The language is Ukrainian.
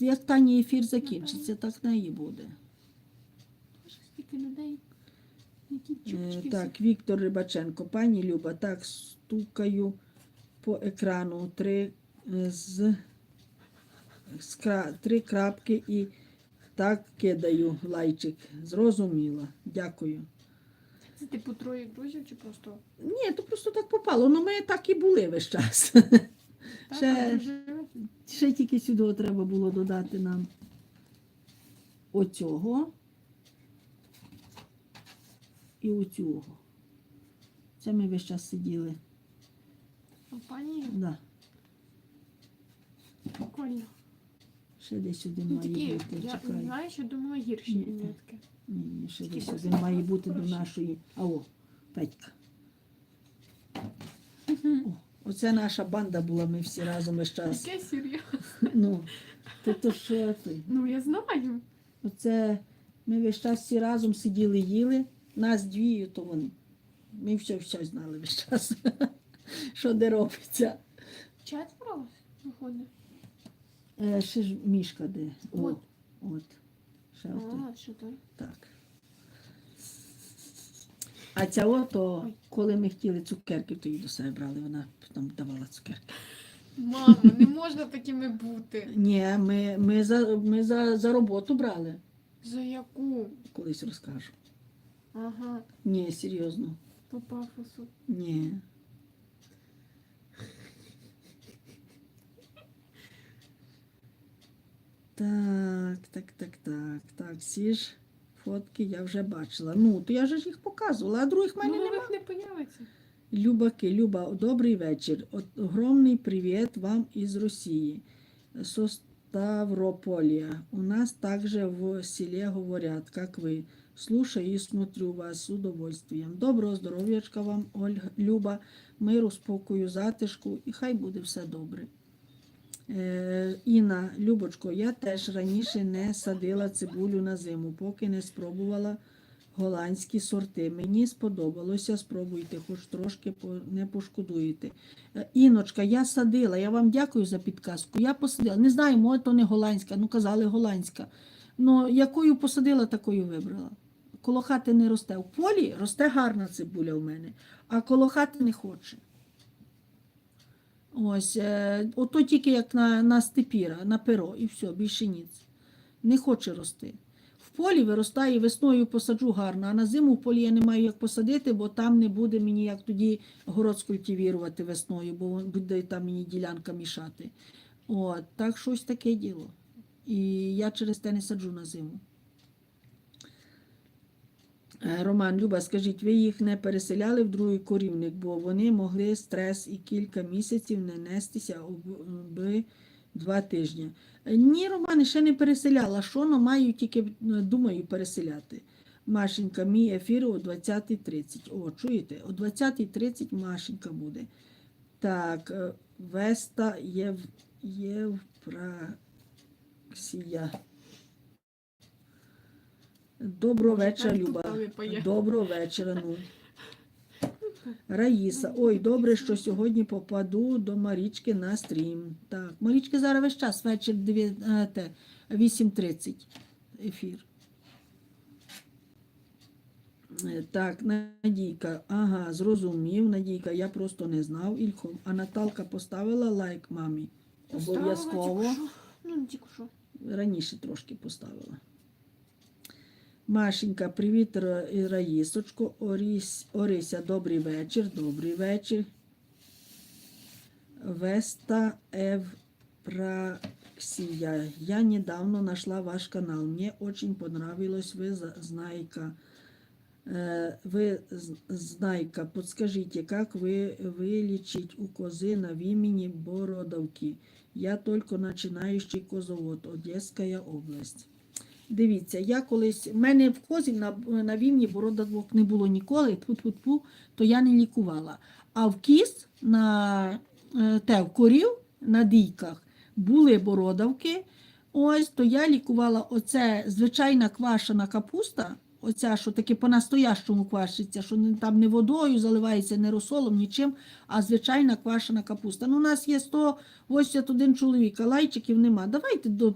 як Тані ефір закінчиться, так на і буде. Людей. Які Е. Так, Віктор Рибаченко, пані Люба, так, стукаю по екрану три е, з, з три крапки і так кидаю лайчик. Зрозуміла. Дякую. Це типу троє друзів чи просто Ні, то просто так попало. Ну ми так і були весь час. Так, Ще- Ще тільки сюди треба було додати нам оцього і оцього. Це ми весь час сиділи. Компанії? Да. Прикольно. Ще десь один Ну, має бути. я Чекай. знаю, що думала гірші Ні. Ні, ні, ще десь один має бути до нашої. А о, Петька. О, оце наша банда була, ми всі разом весь час. Таке серйозно. Ну, то, то що ти? Ну я знаю. Оце ми весь час всі разом сиділи, їли. Нас дві, то вони. Ми все все знали весь час, що де робиться. Четверо виходить. Е, ще ж мішка де. О, От. от. Ще. А, що то? Так. А ця ото, коли ми хотіли цукерки, то її до себе брали, вона там давала цукерки. Мамо, не можна такими бути. Ні, ми, ми, за, ми за, за роботу брали, За яку? колись розкажу. Ага, Ні, серйозно. по пафосу. Ні. Так, так, так, так, так. Всі ж фотки я вже бачила. Ну, то я ж їх показувала, а других в мене Ну, немає. не появиться. Любаки, Люба, добрий вечір. От, огромний привіт вам із Росії. Со Ставрополя. У нас также в селе говорят, как вы. Слушаю и смотрю вас с удовольствием. Доброго здоров'ячка вам, Ольга, Люба, миру, спокою, затишку і хай буде все добре. Е, Інна, Любочко, я теж раніше не садила цибулю на зиму, поки не спробувала голландські сорти. Мені сподобалося, спробуйте, хоч трошки не пошкодуєте. Е, Іночка, я садила, я вам дякую за підказку. Я посадила. Не знаю, може, то не голландська, ну казали голландська. Ну, якою посадила, такою вибрала. Коло хати не росте. В полі росте гарна цибуля в мене, а коло хати не хоче. Ось, е, ото тільки як на, на степіра, на перо, і все, більше ніц. Не хоче рости. В полі виростає весною посаджу гарно, а на зиму в полі я не маю як посадити, бо там не буде мені як тоді город скультивірувати весною, бо буде там мені ділянка мішати. От, так щось таке діло. І я через те не саджу на зиму. Е, Роман, Люба, скажіть, ви їх не переселяли в другий корівник, бо вони могли стрес і кілька місяців не нестися би два тижні. Е, Ні, Романе, ще не переселяла. Що ну, маю тільки е, думаю переселяти. Машенька, мій ефір о 20.30. О, чуєте? О 20.30 Машенька буде. Так, Веста Єв... Доброго вечора, Люба. Доброго вечора. Ну. Раїса, ой, добре, що сьогодні попаду до Марічки на стрім. Так, Марічки зараз весь час, вечір дев'я- е, 8.30 ефір. Е, Так, Надійка, ага, зрозумів, Надійка, я просто не знав Ільхом. А Наталка поставила лайк мамі. Обов'язково. Ну, не тільки що. Раніше трошки поставила. Машенька, привіт, Ра- і Раїсочко. Орісь, Орися, добрий вечір. Добрий вечір. Веста Евпраксия. Я недавно нашла ваш канал. Мне очень понравилось. Вы за- знайка. Э, Вы з- знайка. Подскажите, как вы вылечить у козы на вимени бородавки? Я тільки починаючий козовод, Одеська область. Дивіться, я колись, в мене в козі на, на вімні бородавок не було ніколи, тьфу-тьфу-тьфу, то я не лікувала. А в кіз на е, те, в корів на дійках були бородавки. Ось то я лікувала оце звичайна квашена капуста, оця, що таки по-настоящому квашиться, що не, там не водою заливається, не розсолом, нічим, а звичайна квашена капуста. Ну, у нас є 181 чоловік, а лайчиків нема. Давайте до